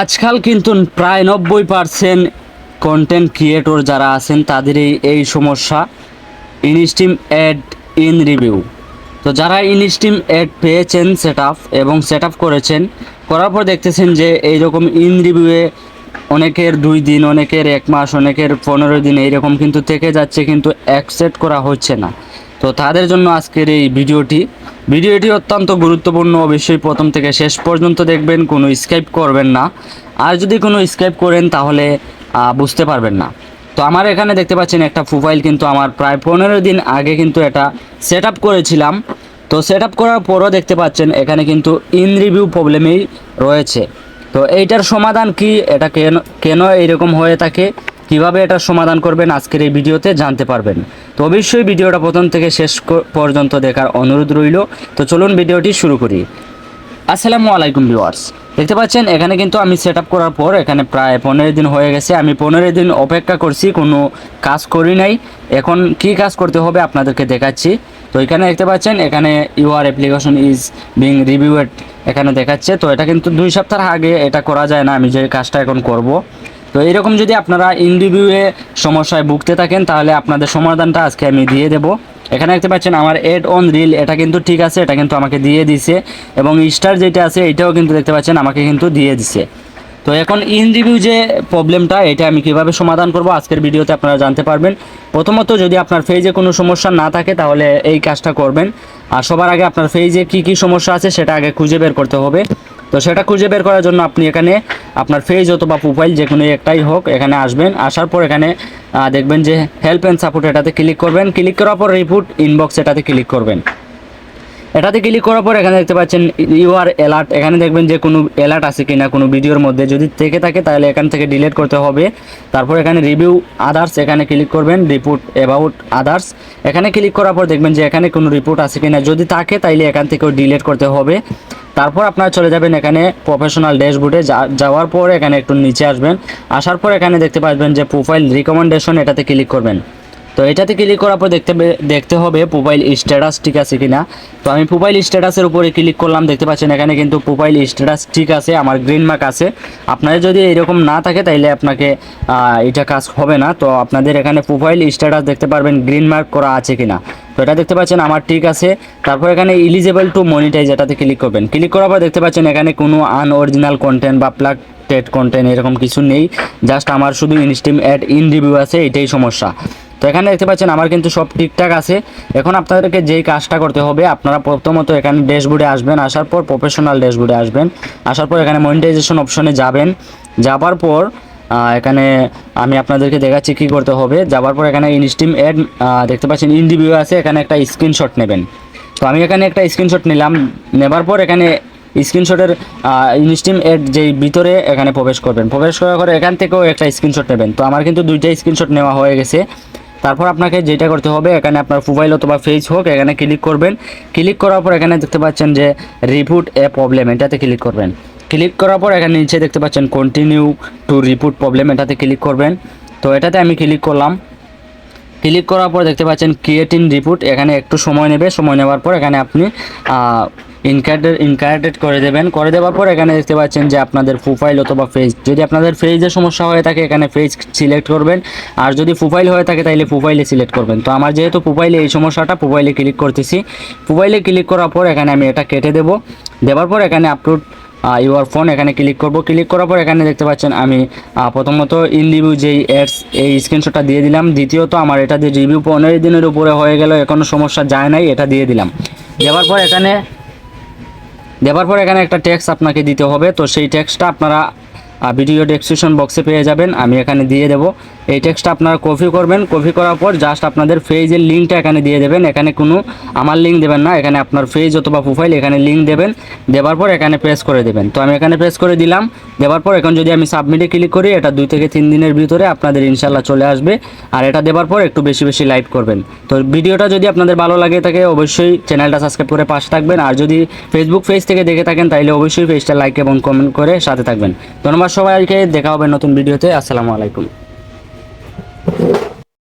আজকাল কিন্তু প্রায় নব্বই পার্সেন্ট কন্টেন্ট ক্রিয়েটর যারা আছেন তাদের এই এই সমস্যা। ইনস্টিম অ্যাড ইন রিভিউ তো যারা ইনস্টিম অ্যাড পেয়েছেন সেট আপ এবং সেট আপ করেছেন, করার পর দেখতেছেন যে এইরকম ইন রিভিউয়ে অনেকের দুই দিন, অনেকের এক মাস, অনেকের পনেরো দিন, এইরকম কিন্তু থেকে যাচ্ছে, কিন্তু অ্যাকসেপ্ট করা হচ্ছে না। তো তাদের জন্য আজকের এই ভিডিওটি ভিডিওটি অত্যন্ত গুরুত্বপূর্ণ, অবশ্যই প্রথম থেকে শেষ পর্যন্ত দেখবেন, কোনো স্কাইপ করবেন না। আর যদি কোনো স্কাইপ করেন, তাহলে বুঝতে পারবেন না। তো আমার এখানে দেখতে পাচ্ছেন একটা প্রোফাইল কিন্তু আমার প্রায় পনেরো দিন আগে কিন্তু এটা সেট করেছিলাম। তো সেট করার পরও দেখতে পাচ্ছেন, এখানে কিন্তু ইন রিভিউ প্রবলেমেই রয়েছে। তো এইটার সমাধান কি, এটা কেন কেন এইরকম হয়ে থাকে, কীভাবে এটার সমাধান করবেন, আজকের এই ভিডিওতে জানতে পারবেন। তো অবশ্যই ভিডিওটা প্রথম থেকে শেষ পর্যন্ত দেখার অনুরোধ রইল। তো চলুন ভিডিওটি শুরু করি। আসসালামু আলাইকুম ভিউয়ার্স। দেখতে পাচ্ছেন, এখানে কিন্তু আমি সেট করার পর এখানে প্রায় পনেরো দিন হয়ে গেছে। আমি পনেরো দিন অপেক্ষা করছি, কোনো কাজ করি নাই। এখন কি কাজ করতে হবে আপনাদেরকে দেখাচ্ছি। তো এখানে দেখতে পাচ্ছেন, এখানে your application is being reviewed এখানে দেখাচ্ছে। তো এটা কিন্তু দুই সপ্তাহ আগে এটা করা যায় না, আমি যে কাজটা এখন করব। তো এরকম যদি আপনারা ইন রিভিউয়ে সমস্যায় ভুগতে থাকেন, তাহলে আপনাদের সমাধানটা আজকে আমি দিয়ে দেবো। এখানে দেখতে পাচ্ছেন আমার এড অন রিল এটা কিন্তু ঠিক আছে, এটা কিন্তু আমাকে দিয়ে দিছে। এবং স্টার যেটা আছে, এটাও কিন্তু দেখতে পাচ্ছেন, আমাকে কিন্তু দিয়ে দিছে। তো এখন ইন রিভিউ যে প্রবলেমটা, এটা আমি কীভাবে সমাধান করব, আজকের ভিডিওতে আপনারা জানতে পারবেন। প্রথমত, যদি আপনার ফেজে কোনো সমস্যা না থাকে, তাহলে এই কাজটা করবেন। আর সবার আগে আপনার ফেজে কি কি সমস্যা আছে, সেটা আগে খুঁজে বের করতে হবে। তো সেটা খুঁজে বের করার জন্য আপনি এখানে আপনার ফেজ অথবা প্রোফাইল যে কোনো একটাই হোক এখানে আসবেন। আসার পর এখানে দেখবেন যে হেল্প অ্যান্ড সাপোর্ট এটাতে ক্লিক করবেন। ক্লিক করার পর রিপোর্ট ইনবক্স এটাতে ক্লিক করবেন। এটাতে ক্লিক করার পর এখানে দেখতে পাচ্ছেন ইউ আর অ্যালার্ট এখানে দেখবেন যে কোনো অ্যালার্ট আছে কিনা কোনো ভিডিওর মধ্যে। যদি থেকে থাকে তাহলে এখান থেকে ডিলিট করতে হবে। তারপর এখানে রিভিউ আদার্স এখানে ক্লিক করবেন রিপোর্ট অ্যাবাউট আদার্স এখানে ক্লিক করার পর দেখবেন যে এখানে কোনো রিপোর্ট আছে কিনা। যদি থাকে তাইলে এখান থেকেও ডিলিট করতে হবে। তারপর আপনারা চলে যাবেন এখানে প্রফেশনাল ড্যাশবোর্ডে যাওয়ার পর এখানে একটু নিচে আসবেন। আসার পর এখানে দেখতে পাবেন যে প্রোফাইল রিকমেন্ডেশন এটাতে ক্লিক করবেন। তো এটাতে ক্লিক করার পর দেখতে দেখতে হবে প্রোফাইল স্ট্যাটাস ঠিক আছে কিনা। তো আমি প্রোফাইল স্ট্যাটাসের উপরে ক্লিক করলাম, দেখতে পাচ্ছেন এখানে কিন্তু প্রোফাইল স্ট্যাটাস ঠিক আছে, আমার গ্রিন মার্ক আছে। আপনাদের যদি এরকম না থাকে তাইলে আপনাকে এটা কাজ হবে না। তো আপনাদের এখানে প্রোফাইল স্ট্যাটাস দেখতে পারবেন গ্রিন মার্ক করা আছে কিনা। তো এটা দেখতে পাচ্ছেন, আমার ঠিক আছে। তারপর এখানে ইলিজেবল টু মনিটাইজ এটাতে ক্লিক করবেন। ক্লিক করার পর দেখতে পাচ্ছেন, এখানে কোনো আনঅরিজিনাল কন্টেন্ট বা প্লাগ টেড কন্টেন্ট এরকম কিছু নেই। জাস্ট আমার শুধু ইনস্টিম অ্যাড ইন রিভিউ আছে, এটাই সমস্যা। তো এখানে দেখতে পাচ্ছেন, আমার কিন্তু সব ঠিকঠাক আছে। এখন আপনাদেরকে যেই কাজটা করতে হবে, আপনারা প্রথমত এখানে ড্যাশবোর্ডে আসবেন, আসার পর প্রফেশনাল ড্যাশবোর্ডে আসবেন। আসার পর এখানে মনিটাইজেশন অপশনে যাবেন। যাবার পর এখানে আমি আপনাদেরকে দেখাচ্ছি কি করতে হবে। যাওয়ার পর এখানে ইনস্টিম অ্যাড দেখতে পাচ্ছেন ইন রিভিউ আছে, এখানে একটা স্ক্রিনশট নেবেন। তো আমি এখানে একটা স্ক্রিনশট নিলাম। নেবার পর এখানে স্ক্রিনশটের ইনস্টিম এর যেই ভিতরে এখানে প্রবেশ করবেন। প্রবেশ করার পরে এখান থেকেও একটা স্ক্রিনশট নেবেন। তো আমার কিন্তু দুইটা স্ক্রিনশট নেওয়া হয়ে গেছে। তারপর আপনাকে যেটা করতে হবে, এখানে আপনার মোবাইল অথবা ফেজ হোক, এখানে ক্লিক করবেন। ক্লিক করার পর এখানে দেখতে পাচ্ছেন যে রিপুট এ প্রবলেম এটাতে ক্লিক করবেন। ক্লিক করার পর এখানে নিচে দেখতে পাচ্ছেন কন্টিনিউ টু রিপুট প্রবলেম এটাতে ক্লিক করবেন। তো এটাতে আমি ক্লিক করলাম। ক্লিক করার পর দেখতে পাচ্ছেন ক্রিয়েট ইন রিপোর্ট এখানে একটু সময় নেবে। সময় নেওয়ার পর এখানে আপনি ইনকার্ডেড ইনকার্ডেড করে দেবেন। করে দেওয়ার পর এখানে দেখতে পাচ্ছেন যে আপনাদের প্রোফাইল অথবা ফেজ যদি আপনাদের ফেজের সমস্যা হয়ে থাকে, এখানে ফেজ সিলেক্ট করবেন। আর যদি প্রোফাইল হয়ে থাকে তাহলে প্রোফাইলে সিলেক্ট করবেন। তো আমার যেহেতু প্রোফাইলে এই সমস্যাটা প্রোফাইলে ক্লিক করতেছি। প্রোফাইলে ক্লিক করার পর এখানে আমি এটা কেটে দেব। দেওয়ার পর এখানে আপলোড ইউর ফোন এখানে ক্লিক করব। ক্লিক করার পর এখানে দেখতে পাচ্ছেন আমি প্রথমত ইন রিভিউ যেই অ্যাডস এই স্ক্রিনশটটা দিয়ে দিলাম। দ্বিতীয়ত আমার এটা দিয়ে রিভিউ পনেরো দিনের উপরে হয়ে গেল এখনও সমস্যা যায় নাই, এটা দিয়ে দিলাম। দেওয়ার পর এখানে, দেওয়ার পর এখানে একটা ট্যাক্স আপনাকে দিতে হবে। তো সেই ট্যাক্সটা আপনারা ভিডিও ডেসক্রিপশন বক্সে পেয়ে যাবেন। আমি এখানে দিয়ে দেবো। এই টেক্সটটা আপনারা কপি করবেন। কপি করার পর জাস্ট আপনাদের ফেজের লিঙ্কটা এখানে দিয়ে দেবেন। এখানে কোনো আমার লিঙ্ক দেবেন না। এখানে আপনার ফেজ অথবা প্রোফাইল এখানে লিঙ্ক দেবেন। দেওয়ার পর এখানে প্রেস করে দেবেন। তো আমি এখানে প্রেস করে দিলাম। দেওয়ার পর এখন যদি আমি সাবমিটে ক্লিক করি, এটা দুই থেকে তিন দিনের ভিতরে আপনাদের ইনশাল্লাহ চলে আসবে। আর এটা দেওয়ার পর একটু বেশি বেশি লাইক করবেন। তো ভিডিওটা যদি আপনাদের ভালো লাগে থাকে, অবশ্যই চ্যানেলটা সাবস্ক্রাইব করে পাশে থাকবেন। আর যদি ফেসবুক পেজ থেকে দেখে থাকেন তাহলে অবশ্যই পেজটা লাইক এবং কমেন্ট করে সাথে থাকবেন। ধন্যবাদ সবাইকে দেখা হবে নতুন ভিডিওতে। আসসালামু আলাইকুম।